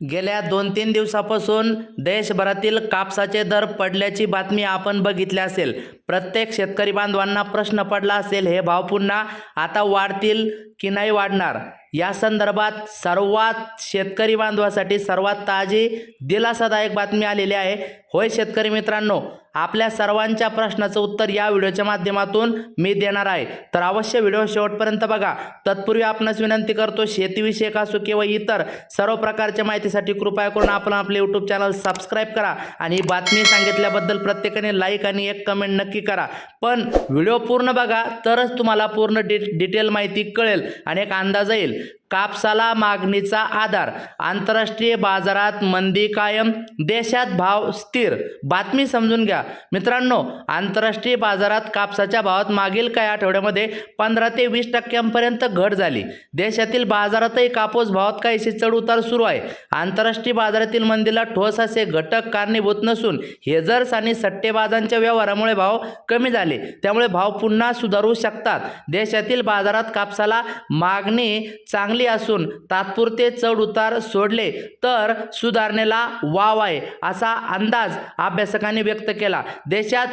गेल्या दोन तीन दिवसापासून देशभरातील कापसाचे दर पडल्याची बातमी आपण बघितली असेल. प्रत्येक शेतकरी बांधवांना प्रश्न पडला असेल हे भाव पुन्हा आता वाढतील की नाही वाढणार? या संदर्भात सर्वात शेतकरी बांधवासाठी सर्वात ताजी दिलासादायक बातमी आलेली आहे. होय शेतकरी मित्रांनो आपल्या सर्वांच्या प्रश्नाचं उत्तर या व्हिडिओच्या माध्यमातून मी देणार आहे. तर अवश्य व्हिडिओ शेवटपर्यंत बघा. तत्पूर्वी आपणास विनंती करतो शेतीविषयक असो किंवा इतर सर्व प्रकारच्या माहितीसाठी कृपया करून आपण आपले यूट्यूब चॅनल सबस्क्राईब करा आणि बातमी सांगितल्याबद्दल प्रत्येकाने लाईक आणि एक कमेंट नक्की करा. पण व्हिडिओ पूर्ण बघा तरच तुम्हाला पूर्ण डि डिटेल माहिती कळेल आणि एक अंदाज येईल. कापसाला मागणीचा आधार. आंतरराष्ट्रीय बाजारात मंदी कायम. देशात भाव स्थिर. बातमी समजून घ्या. मित्रांनो आंतरराष्ट्रीय बाजारात कापसाच्या भावात मागील काही आठवड्यामध्ये पंधरा ते वीस टक्क्यांपर्यंत घट झाली. देशातील बाजारातही कापूस भावात काहीशी चढ उतार सुरू आहे. आंतरराष्ट्रीय बाजारातील मंदीला ठोस असे घटक कारणीभूत नसून हेजर्स आणि सट्टेबाजांच्या व्यवहारामुळे भाव कमी झाले. त्यामुळे भाव पुन्हा सुधारू शकतात. देशातील बाजारात कापसाला मागणी चांगली असून तात्पुरते चढ उतार सोडले तर सुधारणेला वाव आहे असा अंदाज अभ्यासकांनी व्यक्त केला. देशात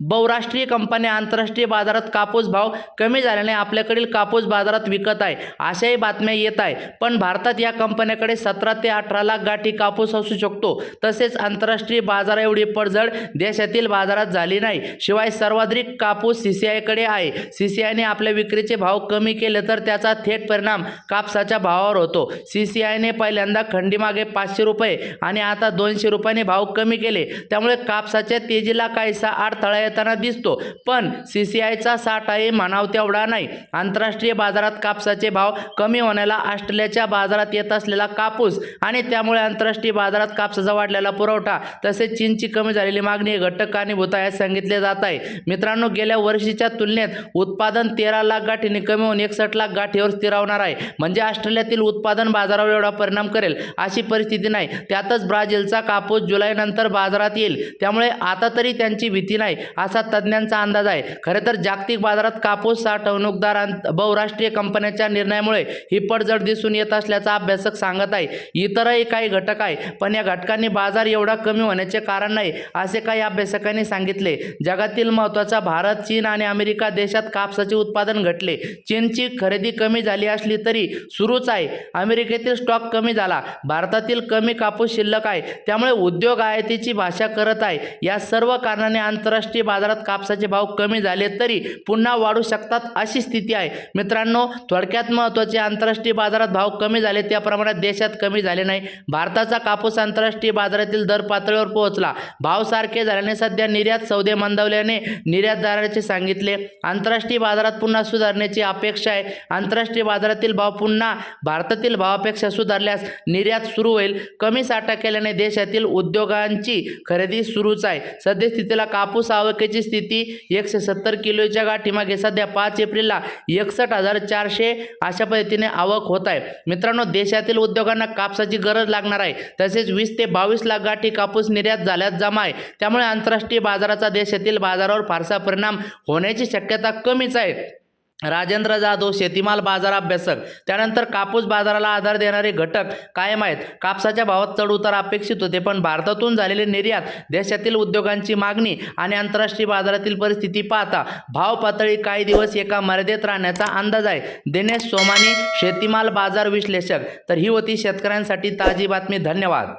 बहुराष्ट्रीय कंपन्या आंतरराष्ट्रीय बाजारात कापूस भाव कमी झाल्याने आपल्याकडील कापूस बाजारात विकत आहे अशाही बातम्या येत आहे पण भारतात या कंपन्याकडे सतरा ते अठरा लाख गाठी कापूस असू शकतो. तसेच आंतरराष्ट्रीय बाजार एवढी पडझड देशातील बाजारात झाली नाही. शिवाय सर्वाधिक कापूस सी सी आयकडे आहे. सी सी आयने आपल्या विक्रीचे भाव कमी केले तर त्याचा थेट परिणाम कापसाच्या भावावर होतो. सी सी आयने पहिल्यांदा खंडीमागे पाचशे रुपये आणि आता दोनशे रुपयाने भाव कमी केले. त्यामुळे कापसाच्या तेजीला काहीसा अडथळा येताना दिसतो. पण सी सी आयचा साठाही म्हणाव तेवढा नाही. आंतरराष्ट्रीय बाजारात कापसाचे भाव कमी होण्याला ऑस्ट्रेलियाच्या बाजारात येत असलेला कापूस आणि त्यामुळे आंतरराष्ट्रीय बाजारात कापसाचा वाढलेला पुरवठा तसेच चीनची कमी झालेली मागणी घटक कारणीभूत आहे सांगितले जात आहे. मित्रांनो गेल्या वर्षीच्या तुलनेत उत्पादन तेरा लाख गाठीने कमी होऊन एकसष्ट लाख गाठीवर स्थिरावणार आहे. म्हणजे ऑस्ट्रेलियातील उत्पादन बाजारावर एवढा परिणाम करेल अशी परिस्थिती नाही. त्यातच ब्राझीलचा कापूस जुलैनंतर बाजारात येईल. त्यामुळे आता तरी त्यांची भीती नाही. असा तज्ज्ञांचा अंदाज आहे. खरे तर जागतिक बाजारात कापूस साठवणूकदार बहुराष्ट्रीय कंपन्यांच्या निर्णयामुळे ही पडझड दिसून येत असल्याचा अभ्यासक सांगत आहे. इतरही काही घटक आहे पण या घटकांनी बाजार एवढा कमी होण्याचे कारण नाही असे काही अभ्यासकांनी सांगितले. जगातील महत्त्वाचा भारत चीन आणि अमेरिका देशात कापसाचे उत्पादन घटले. चीनची खरेदी कमी झाली असली तरी सुरूच आहे. अमेरिकेतील स्टॉक कमी झाला. भारतातील कमी कापूस शिल्लक आहे. त्यामुळे उद्योग आयातीची भाषा करत आहे. या सर्व कारणाने आंतरराष्ट्रीय बाजारात कापसाचे भाव कमी झाले तरी पुन्हा वाढू शकतात अशी स्थिती आहे. मित्रांनो थोडक्यात महत्त्वाचे आंतरराष्ट्रीय बाजारात भाव कमी झाले त्या प्रमाणात देशात कमी झाले नाही. भारताचा कापूस आंतरराष्ट्रीय बाजारातील दर पातळीवर पोहोचला. भाव सारखे झाल्याने सध्या निर्यात सौदे मंदावल्याने निर्यातदाराचे सांगितले. आंतरराष्ट्रीय बाजारात पुन्हा सुधारण्याची अपेक्षा आहे. आंतरराष्ट्रीय बाजारातील भाव पुन्हा भारतातील भावापेक्षा सुधारल्यास निर्यात सुरू होईल. कमी साठा केल्याने देशातील उद्योगांची खरेदी सुरूच आहे. सद्यस्थितीला कापूस आवकेची स्थिती एकशे सत्तर किलोच्या गाठीमागे सध्या पाच एप्रिलला एकसष्ट हजार चारशे अशा पद्धतीने आवक होत आहे. मित्रांनो देशातील उद्योगांना कापसाची गरज लागणार आहे. तसेच वीस ते बावीस लाख गाठी कापूस निर्यात झाल्यास जमा आहे. त्यामुळे आंतरराष्ट्रीय बाजाराचा देशातील बाजारावर फारसा परिणाम होण्याची शक्यता कमीच आहे. राजेंद्र जाधव शेतीमाल बाजार अभ्यासक त्यानंतर कापूस बाजाराला आधार देणारे घटक कायम आहेत. कापसाच्या भावात चढउतार अपेक्षित होते पण भारतातून झालेले निर्यात देशातील उद्योगांची मागणी आणि आंतरराष्ट्रीय बाजारातील परिस्थिती पाहता भाव पातळी काही दिवस एका मर्यादेत राहण्याचा अंदाज आहे. दिनेश सोमानी शेतीमाल बाजार विश्लेषक तर ही होती शेतकऱ्यांसाठी ताजी बातमी. धन्यवाद.